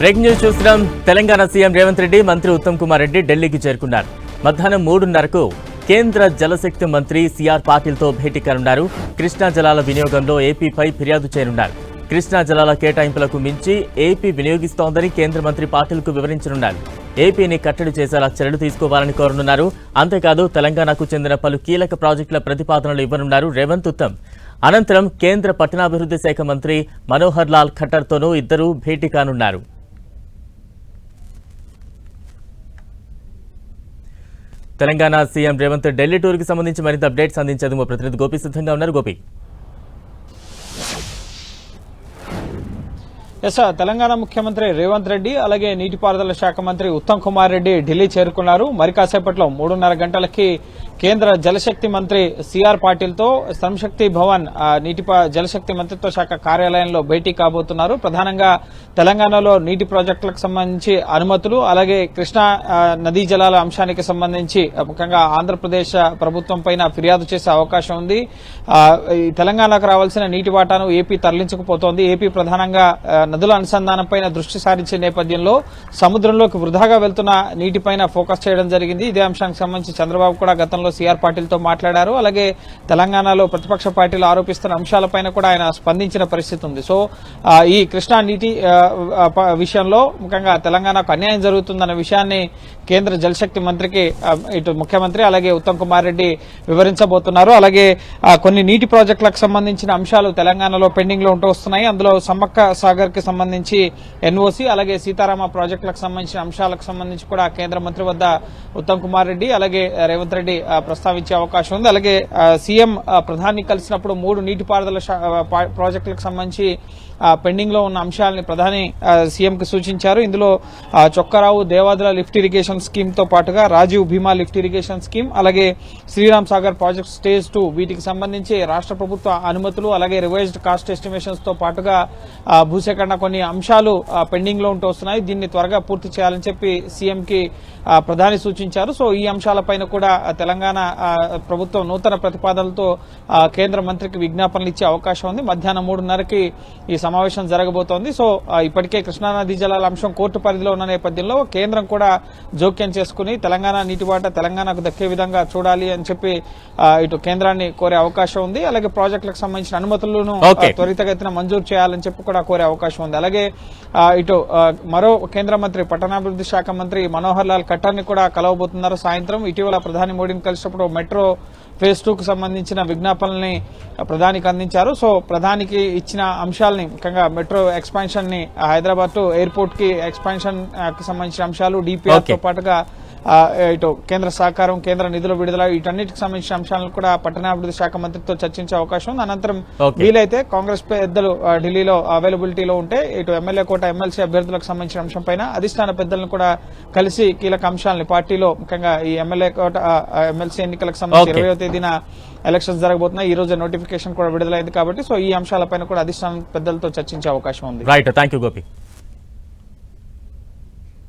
Break news చూస్తున్నాం. Telangana CM Revanth Reddy మంత్రి ఉత్తమ్ కుమార్ రెడ్డి ఢిల్లీకి చేరుకున్నారు. మధ్యాహ్నం మూడున్నరకు కేంద్ర జలశక్తి మంత్రి సిఆర్ పాటిల్తో భేటీ కానున్నారు కృష్ణా జలాల వినియోగంలో ఏపీపై ఫిర్యాదు చేయనున్నారు. కృష్ణా జలాల కేటాయింపులకు మించి ఏపీ వినియోగిస్తోందని కేంద్ర మంత్రి పాటిల్కు వివరించనున్నారు. ఏపీని కట్టడి చేసేలా చర్యలు తీసుకోవాలని కోరనున్నారు. అంతేకాదు తెలంగాణకు చెందిన పలు కీలక ప్రాజెక్టుల ప్రతిపాదనలు ఇవ్వనున్నారు రేవంత్ ఉత్తమ్. అనంతరం కేంద్ర పట్టణాభివృద్ధి శాఖ మంత్రి మనోహర్ లాల్ ఖట్టర్తోనూ ఇద్దరూ భేటీ కానున్నారు. తెలంగాణ సీఎం రేవంత్ ఢిల్లీ టూర్కి సంబంధించి మరింత అప్డేట్స్ అందించేందుకు మా ప్రతినిధి గోపి సిద్ధంగా ఉన్నారు. గోపి. ఎస్ తెలంగాణ ముఖ్యమంత్రి రేవంత్ రెడ్డి అలాగే నీటిపారుదల శాఖ మంత్రి ఉత్తమ్ కుమార్ రెడ్డి ఢిల్లీ చేరుకున్నారు. మరి కాసేపట్లో మూడున్నర గంటలకి కేంద్ర జలశక్తి మంత్రి సిఆర్ పాటిల్తో శ్రమశక్తి భవన్ నీటి జలశక్తి మంత్రిత్వ శాఖ కార్యాలయంలో భేటీ కాబోతున్నారు. ప్రధానంగా తెలంగాణలో నీటి ప్రాజెక్టులకు సంబంధించి అనుమతులు అలాగే కృష్ణా నదీ జలాల అంశానికి సంబంధించి ముఖ్యంగా ఆంధ్రప్రదేశ్ ప్రభుత్వం పైన ఫిర్యాదు చేసే అవకాశం ఉంది. ఈ తెలంగాణకు రావాల్సిన నీటి వాటాను ఏపీ తరలించకపోతోంది. ఏపీ ప్రధానంగా నదుల అనుసంధానం పైన దృష్టి సారించే నేపథ్యంలో సముద్రంలోకి వృధాగా వెళ్తున్న నీటిపైన ఫోకస్ చేయడం జరిగింది. ఇదే అంశానికి సంబంధించి చంద్రబాబు కూడా గతంలో సీఆర్ పాటిల్తో మాట్లాడారు. అలాగే తెలంగాణలో ప్రతిపక్ష పార్టీలు ఆరోపిస్తున్న అంశాలపైన కూడా ఆయన స్పందించిన పరిస్థితి ఉంది. సో ఈ కృష్ణా నీటి విషయంలో ముఖ్యంగా తెలంగాణకు అన్యాయం జరుగుతుందన్న విషయాన్ని కేంద్ర జలశక్తి మంత్రికి ఇటు ముఖ్యమంత్రి అలాగే ఉత్తమ్ కుమార్ రెడ్డి వివరించబోతున్నారు. అలాగే కొన్ని నీటి ప్రాజెక్టులకు సంబంధించిన అంశాలు తెలంగాణలో పెండింగ్లో ఉంటూ వస్తున్నాయి. అందులో సమ్మక్క సాగర్కి సంబంధించి ఎన్ఓసి అలాగే సీతారామ ప్రాజెక్టులకు సంబంధించిన అంశాలకు సంబంధించి కూడా కేంద్ర మంత్రి వద్ద ఉత్తమ్ కుమార్ రెడ్డి అలాగే రేవంత్ రెడ్డి ప్రస్తావించే అవకాశం ఉంది. అలాగే సీఎం ప్రధాని కలిసినప్పుడు మూడు నీటిపారుదల ప్రాజెక్టులకు సంబంధించి పెండింగ్లో ఉన్న అంశాలని ప్రధాని సీఎం కి సూచించారు. ఇందులో చొక్కరావు దేవాదుల లిఫ్ట్ ఇరిగేషన్ స్కీమ్తో పాటుగా Rajiv Bhima lift irrigation scheme అలాగే Sriram Sagar project stage two వీటికి సంబంధించి రాష్ట్ర ప్రభుత్వ అనుమతులు అలాగే రివైజ్డ్ కాస్ట్ ఎస్టిమేషన్స్తో పాటుగా భూసేకరణ కొన్ని అంశాలు ఆ, పెండింగ్లో ఉంటూ వస్తున్నాయి. దీన్ని త్వరగా పూర్తి చేయాలని చెప్పి సీఎం కి ఆ, ప్రధాని సూచించారు. సో ఈ అంశాలపైన కూడా తెలంగాణ ప్రభుత్వం నూతన ప్రతిపాదనలతో కేంద్ర మంత్రికి విజ్ఞాపనలు ఇచ్చే అవకాశం ఉంది. మధ్యాహ్నం మూడున్నరకి ఈ సమావేశం జరగబోతోంది. సో ఇప్పటికే కృష్ణానదీ జలాల అంశం కోర్టు పరిధిలో ఉన్న నేపథ్యంలో కేంద్రం కూడా జోక్యం చేసుకుని తెలంగాణ నీటి వాటా తెలంగాణకు దక్కే విధంగా చూడాలి అని చెప్పి ఇటు కేంద్రాన్ని కోరే అవకాశం ఉంది. అలాగే ప్రాజెక్టులకు సంబంధించిన అనుమతులను. త్వరితగతిన మంజూరు చేయాలని చెప్పి కూడా కోరే అవకాశం ఉంది. అలాగే ఇటు మరో కేంద్ర మంత్రి పట్టణాభివృద్ధి శాఖ మంత్రి మనోహర్ లాల్ ఖట్టర్ని కూడా కలవబోతున్నారు. సాయంత్రం ఇటీవల ప్రధాని మోడీని కలిసినప్పుడు మెట్రో ఫేజ్ టూ కు సంబంధించిన విజ్ఞాపనల్ని ప్రధానికి అందించారు. సో ప్రధానికి ఇచ్చిన అంశాలని ముఖ్యంగా మెట్రో ఎక్స్పాన్షన్ని హైదరాబాద్ టు ఎయిర్పోర్ట్కి ఎక్స్పాన్షన్ ఆ, కి సంబంధించిన అంశాలు డిపిఆర్తో Okay. పాటుగా ఇటు కేంద్ర సహకారం కేంద్ర నిధుల విడుదల వీటన్నిటికి సంబంధించిన అంశాలను కూడా పట్టణాభివృద్ధి శాఖ మంత్రితో చర్చించే అవకాశం ఉంది. అనంతరం. వీలైతే కాంగ్రెస్ పెద్దలు ఢిల్లీలో అవైలబిలిటీలో ఉంటే ఇటు ఎమ్మెల్యే కోట ఎమ్మెల్సీ అభ్యర్థులకు సంబంధించిన అంశం పైన అధిష్టాన పెద్దలను కూడా కలిసి కీలక అంశాలని పార్టీలో ముఖ్యంగా ఈ ఎమ్మెల్యే కోట ఎమ్మెల్సీ ఎన్నికలకు సంబంధించి. ఇరవయో తేదీన ఎలక్షన్స్ జరగబోతున్నాయి. ఈ రోజు నోటిఫికేషన్ కూడా విడుదలైంది కాబట్టి సో ఈ అంశాలపైన కూడా అధిష్టాన పెద్దలతో చర్చించే అవకాశం ఉంది. Right thank Gopi